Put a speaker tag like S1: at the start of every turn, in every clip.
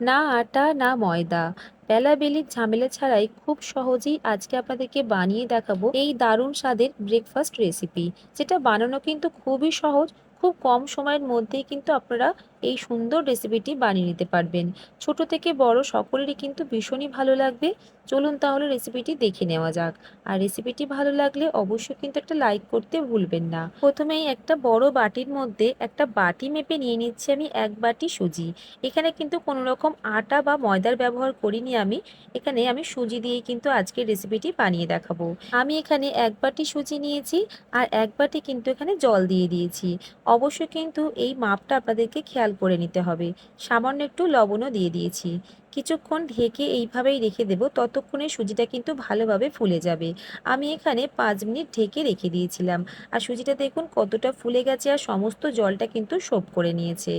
S1: না আটা, না ময়দা। বেলাবেলির ঝামেলা ছাড়াই খুব সহজেই আজকে আপনাদেরকে বানিয়ে দেখাবো এই দারুণ স্বাদের ব্রেকফাস্ট রেসিপি যেটা বানানো কিন্তু খুবই সহজ, খুব কম সময়ের মধ্যেই কিন্তু আপনারা এই সুন্দর রেসিপিটি বানিয়ে নিতে পারবেন। ছোট থেকে বড় সকলেরই কিন্তু ভীষণই ভালো লাগবে। চলুন তাহলে রেসিপিটি দেখে নেওয়া যাক। আর রেসিপিটি ভালো লাগলে অবশ্যই কিন্তু একটা লাইক করতে ভুলবেন না। প্রথমেই একটা বড় বাটির মধ্যে একটা বাটি মেপে নিয়ে নিচ্ছি আমি এক বাটি সুজি। এখানে কিন্তু কোনো রকম আটা বা ময়দার ব্যবহার করিনি আমি। এখানে আমি সুজি দিয়েই কিন্তু আজকের রেসিপিটি বানিয়ে দেখাবো। আমি এখানে এক বাটি সুজি নিয়েছি আর এক বাটি কিন্তু এখানে জল দিয়ে দিয়েছি। অবশ্যই কিন্তু এই মাপটা আপনাদেরকে খেয়াল করে নিতে হবে। সামান্য একটু লবণও দিয়ে দিয়েছি। কিছুক্ষণ ঢেকে এইভাবেই রেখে দেব, ততক্ষণে সুজিটা কিন্তু ভালোভাবে ফুলে যাবে। আমি এখানে পাঁচ মিনিট ঢেকে রেখে দিয়েছিলাম। আর সুজিটা দেখুন কতটা ফুলে গেছে আর সমস্ত জলটা কিন্তু সোপ করে নিয়েছে।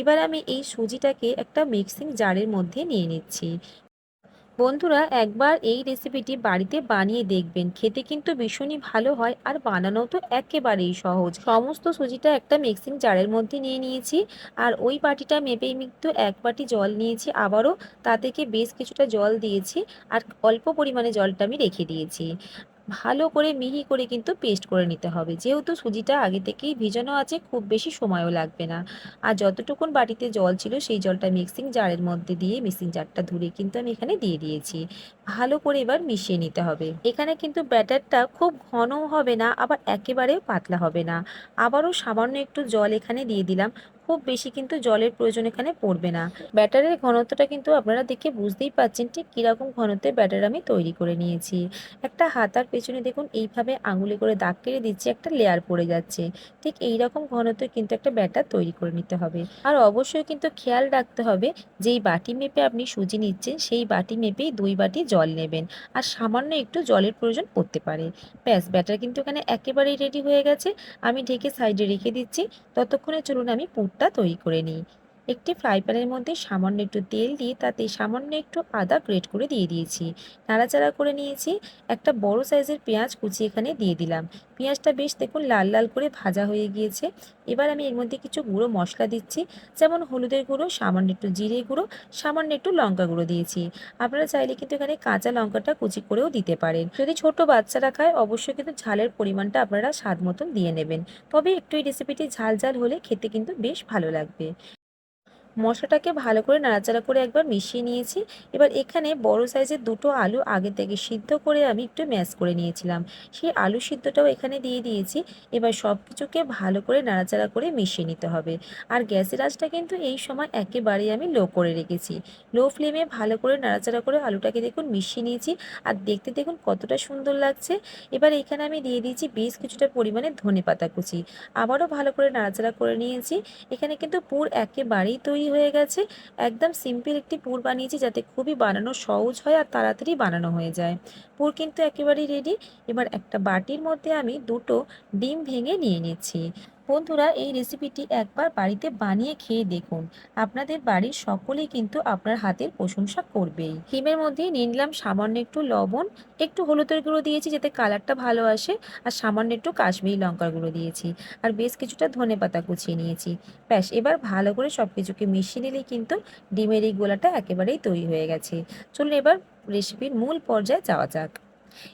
S1: এবার আমি এই সুজিটাকে একটা মিক্সিং জারের মধ্যে নিয়ে নিচ্ছি। বন্ধুরা, একবার এই রেসিপিটি বাড়িতে বানিয়ে দেখবেন। খেতে কিন্তু ভীষণই ভালো হয় আর বানানো তো একেবারেই সহজ। সমস্ত সুজিটা একটা মিক্সিং জারের মধ্যে নিয়ে নিয়েছি আর ওই বাটিটা মেপে মিক্ত এক বাটি জল নিয়েছি আবারও। তা থেকে বেশ কিছুটা জল দিয়েছি আর অল্প পরিমাণে জলটা আমি রেখে দিয়েছি। ভালো করে মিহি করে কিন্তু পেস্ট করে নিতে হবে। যেহেতু সুজিটা আগে থেকেই ভিজানো আছে, খুব বেশি সময়ও লাগবে না। আর যতটুকুন বাটিতে জল ছিল, সেই জলটা মিক্সিং জারের মধ্যে দিয়ে মিক্সিং জারটা ধুয়ে কিন্তু আমি এখানে দিয়ে দিয়েছি। ভালো করে এবার মিশিয়ে নিতে হবে। এখানে কিন্তু ব্যাটারটা খুব ঘনও হবে না, আবার একেবারেও পাতলা হবে না। আবারও সামান্য একটু জল এখানে দিয়ে দিলাম। খুব বেশি কিন্তু জলের প্রয়োজন এখানে পড়বে না। ব্যাটারের ঘনত্বটা কিন্তু আপনারা দেখে বুঝতেই পাচ্ছেন ঠিক কীরকম ঘনত্বের ব্যাটার আমি তৈরি করে নিয়েছি। একটা হাতার পেছনে দেখুন এইভাবে আঙুলে করে দাগ কেটে দিচ্ছি, একটা লেয়ার পড়ে যাচ্ছে। ঠিক এই রকম ঘনত্বের কিন্তু একটা ব্যাটার তৈরি করে নিতে হবে। আর অবশ্যই কিন্তু খেয়াল রাখতে হবে যেই বাটি মেপে আপনি সুজি নিচ্ছেন সেই বাটি মেপেই দুই বাটি জল নেবেন। আর সামান্য একটু জলের প্রয়োজন পড়তে পারে। ব্যাস, ব্যাটার কিন্তু এখানে একেবারেই রেডি হয়ে গেছে। আমি ঢেকে সাইডে রেখে দিচ্ছি। ততক্ষণে চলুন আমি পুরটা তৈরি করে নিই একটি ফ্রাই প্যানের মধ্যে সামান্য একটু তেল দিয়ে তাতে সামান্য একটু আদা গ্রেট করে দিয়ে দিয়েছি। নাড়াচাড়া করে নিয়েছি। একটা বড় সাইজের পেঁয়াজ কুচি এখানে দিয়ে দিলাম। পেঁয়াজটা বেশ দেখুন লাল লাল করে ভাজা হয়ে গিয়েছে। এবার আমি এর মধ্যে কিছু গুঁড়ো মশলা দিচ্ছি। যেমন হলুদের গুঁড়ো, সামান্য একটু জিরে গুঁড়ো, সামান্য একটু লঙ্কা গুঁড়ো দিয়েছি। আপনারা চাইলে কিন্তু এখানে কাঁচা লঙ্কাটা কুচি করেও দিতে পারেন। যদি ছোট বাচ্চারা খায়, অবশ্যই কিন্তু ঝালের পরিমাণটা আপনারা স্বাদ মতন দিয়ে নেবেন। তবে একটু এই রেসিপিটি ঝাল ঝাল হলে খেতে কিন্তু বেশ ভালো লাগবে। মশলাটাকে ভালো করে নাড়াচাড়া করে একবার মিশিয়ে নিয়েছি। এবার এখানে বড় সাইজের দুটো আলু আগে থেকে সিদ্ধ করে আমি একটু ম্যাশ করে নিয়েছিলাম। সেই আলু সিদ্ধটাও এখানে দিয়ে দিয়েছি। এবার সব কিছুকে ভালো করে নাড়াচাড়া করে মিশিয়ে নিতে হবে। আর গ্যাসের আঁচটা কিন্তু এই সময় একেবারেই আমি লো করে রেখেছি। লো ফ্লেমে ভালো করে নাড়াচাড়া করে আলুটাকে দেখুন মিশিয়ে নিয়েছি। আর দেখতে দেখুন কতটা সুন্দর লাগছে। এবার এখানে আমি দিয়ে দিয়েছি বেশ কিছুটা পরিমাণে ধনে পাতা কুচি। আবারও ভালো করে নাড়াচাড়া করে নিয়েছি। এখানে কিন্তু পুর একেবারেই তৈরি তৈরি হয়ে গেছে। একদম সিম্পল একটি পুর বানিয়েছি যাতে খুবই বানানো সহজ হয় আর তাড়াতাড়ি বানানো হয়ে যায়। পুর কিন্তু একেবারেই রেডি এবার একটা বাটির মধ্যে আমি দুটো ডিম ভেঙে নিয়ে নিচ্ছি। বন্ধুরা, এই রেসিপিটি একবার বাড়িতে বানিয়ে খেয়ে দেখুন। আপনাদের বাড়ির সকলেই কিন্তু আপনার হাতের প্রশংসা করবেই। ডিমের মধ্যে নিয়ে নিলাম সামান্য একটু লবণ, একটু হলুদের গুঁড়ো দিয়েছি যাতে কালারটা ভালো আসে, আর সামান্য একটু কাশ্মীরি লঙ্কার গুঁড়ো দিয়েছি, আর বেশ কিছুটা ধনে পাতা কুচিয়ে নিয়েছি। ব্যাস, এবার ভালো করে সব কিছুকে মিশিয়ে নিলেই কিন্তু ডিমের এই গোলাটা একেবারেই তৈরি হয়ে গেছে। চলুন এবার রেসিপির মূল পর্যায়ে যাওয়া যাক।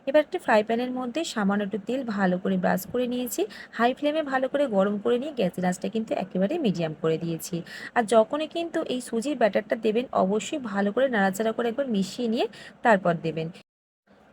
S1: এবার একটি ফ্রাই প্যানের মধ্যে সামান্য একটু তেল ভালো করে ব্রাশ করে নিয়েছি। হাই ফ্লেমে ভালো করে গরম করে নিয়ে গ্যাসের আঁচটা কিন্তু একেবারে মিডিয়াম করে দিয়েছি। আর যখনই কিন্তু এই সুজির ব্যাটারটা দেবেন, অবশ্যই ভালো করে নাড়াচাড়া করে একবার মিশিয়ে নিয়ে তারপর দেবেন।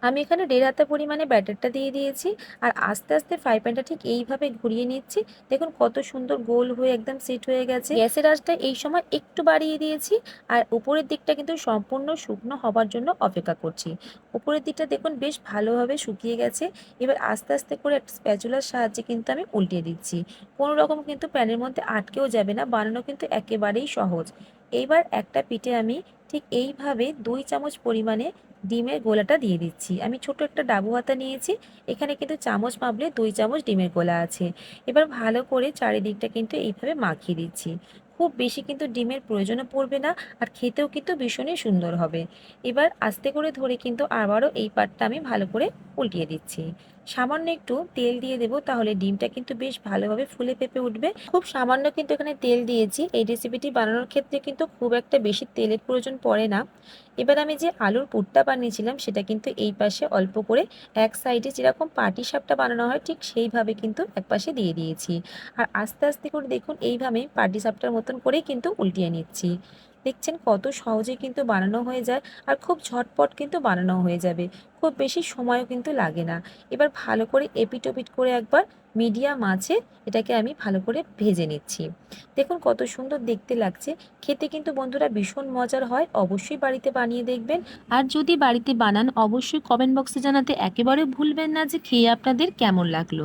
S1: আমি এখানে দেড় হাতা পরিমাণে ব্যাটারটা দিয়ে দিয়েছি। আর আস্তে আস্তে ফ্রাই প্যানটা ঠিক এইভাবে ঘুরিয়ে নিচ্ছি। দেখুন কত সুন্দর গোল হয়ে একদম সেট হয়ে গেছে। গ্যাসের আঁচটা এই সময় একটু বাড়িয়ে দিয়েছি। আর উপরের দিকটা কিন্তু সম্পূর্ণ শুকনো হবার জন্য অপেক্ষা করছি। উপরের দিকটা দেখুন বেশ ভালোভাবে শুকিয়ে গেছে। এবার আস্তে আস্তে করে একটা স্প্যাচুলার সাহায্যে কিন্তু আমি উল্টিয়ে দিচ্ছি। কোনো রকম কিন্তু প্যানের মধ্যে আটকেও যাবে না। বানানো কিন্তু একেবারেই সহজ। এইবার একটা পিঠে আমি ঠিক এইভাবে দুই চামচ পরিমাণে ডিমের গোলাটা দিয়ে দিচ্ছি। আমি ছোট একটা ডাবু হাতা নিয়েছি, এখানে কিন্তু চামচ মাপলে দুই চামচ ডিমের গোলা আছে। এবার ভালো করে চারিদিকটা কিন্তু এইভাবে মাখিয়ে দিচ্ছি। খুব বেশি কিন্তু ডিমের প্রয়োজনও পড়বে না আর খেতেও কিন্তু ভীষণই সুন্দর হবে। এবার আস্তে করে ধরে কিন্তু আবারও এই পাটটা আমি ভালো করে উল্টিয়ে দিচ্ছি। সামান্য একটু তেল দিয়ে দেবো, তাহলে ডিমটা কিন্তু বেশ ভালোভাবে ফুলে পেঁপে উঠবে। খুব সামান্য কিন্তু এখানে তেল দিয়েছি। এই রেসিপিটি বানানোর ক্ষেত্রে কিন্তু খুব একটা বেশি তেলের প্রয়োজন পড়ে না। এবার আমি যে আলুর পুরটা বানিয়েছিলাম, সেটা কিন্তু এই পাশে অল্প করে এক সাইডে যেরকম পাটি সাপটা বানানো হয়, ঠিক সেইভাবে কিন্তু এক পাশে দিয়ে দিয়েছি। আর আস্তে আস্তে করে দেখুন, এইভাবে পাটি সাপটার মতন করেই কিন্তু উল্টিয়ে নিচ্ছি। দেখছেন কত সহজে কিন্তু বানানো হয়ে যায় আর খুব ঝটপট কিন্তু বানানো হয়ে যাবে। খুব বেশি সময়ও কিন্তু লাগে না। এবার ভালো করে এপিট ওপিট করে একবার মিডিয়াম আছে এটাকে আমি ভালো করে ভেজে নিচ্ছি। দেখুন কত সুন্দর দেখতে লাগছে। খেতে কিন্তু বন্ধুরা ভীষণ মজার হয়। অবশ্যই বাড়িতে বানিয়ে দেখবেন। আর যদি বাড়িতে বানান, অবশ্যই কমেন্ট বক্সে জানাতে একেবারে ভুলবেন না যে খেয়ে আপনাদের কেমন লাগল।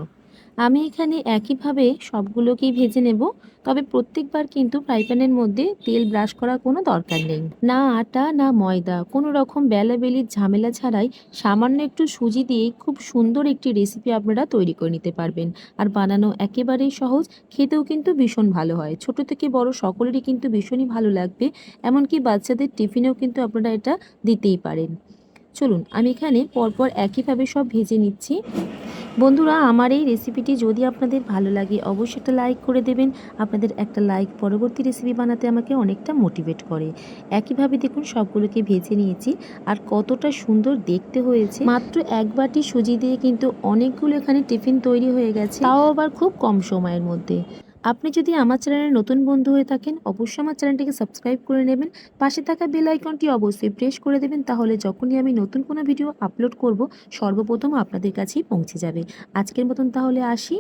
S1: আমি এখানে একইভাবে সবগুলোকেই ভেজে নেব, তবে প্রত্যেকবার কিন্তু ফ্রাই প্যানের মধ্যে তেল ব্রাশ করার কোনো দরকার নেই। না আটা, না ময়দা, কোনো রকম বেলাবেলির ঝামেলা ছাড়াই সামান্য একটু সুজি দিয়েই খুব সুন্দর একটি রেসিপি আপনারা তৈরি করে নিতে পারবেন। আর বানানো একেবারেই সহজ, খেতেও কিন্তু ভীষণ ভালো হয়। ছোট থেকে বড় সকলেরই কিন্তু ভীষণই ভালো লাগবে, এমনকি বাচ্চাদের টিফিনেও কিন্তু আপনারা এটা দিতেই পারেন। চলুন, আমি এখানে পরপর একইভাবে সব ভেজে নিচ্ছি। বন্ধুরা, আমার এই রেসিপিটি যদি আপনাদের ভালো লাগে, অবশ্যই একটা লাইক করে দেবেন। আপনাদের একটা লাইক পরবর্তী রেসিপি বানাতে আমাকে অনেকটা মোটিভেট করে। একইভাবে দেখুন, সবগুলোকে ভেজে নিয়েছি আর কতটা সুন্দর দেখতে হয়েছে। মাত্র এক বাটি সুজি দিয়ে কিন্তু অনেকগুলো এখানে টিফিন তৈরি হয়ে গেছে। তাও আবার খুব কম সময়ের মধ্যে। আপনি যদি আমার চ্যানেলে নতুন বন্ধু হয়ে থাকেন, অবশ্যই আমার চ্যানেলটিকে সাবস্ক্রাইব করে নেবেন। পাশে থাকা বেল আইকনটি অবশ্যই প্রেস করে দেবেন, তাহলে যখনই আমি নতুন কোনো ভিডিও আপলোড করব, সর্বপ্রথম আপনাদের কাছেই পৌঁছে যাবে। আজকের মতন তাহলে আসি।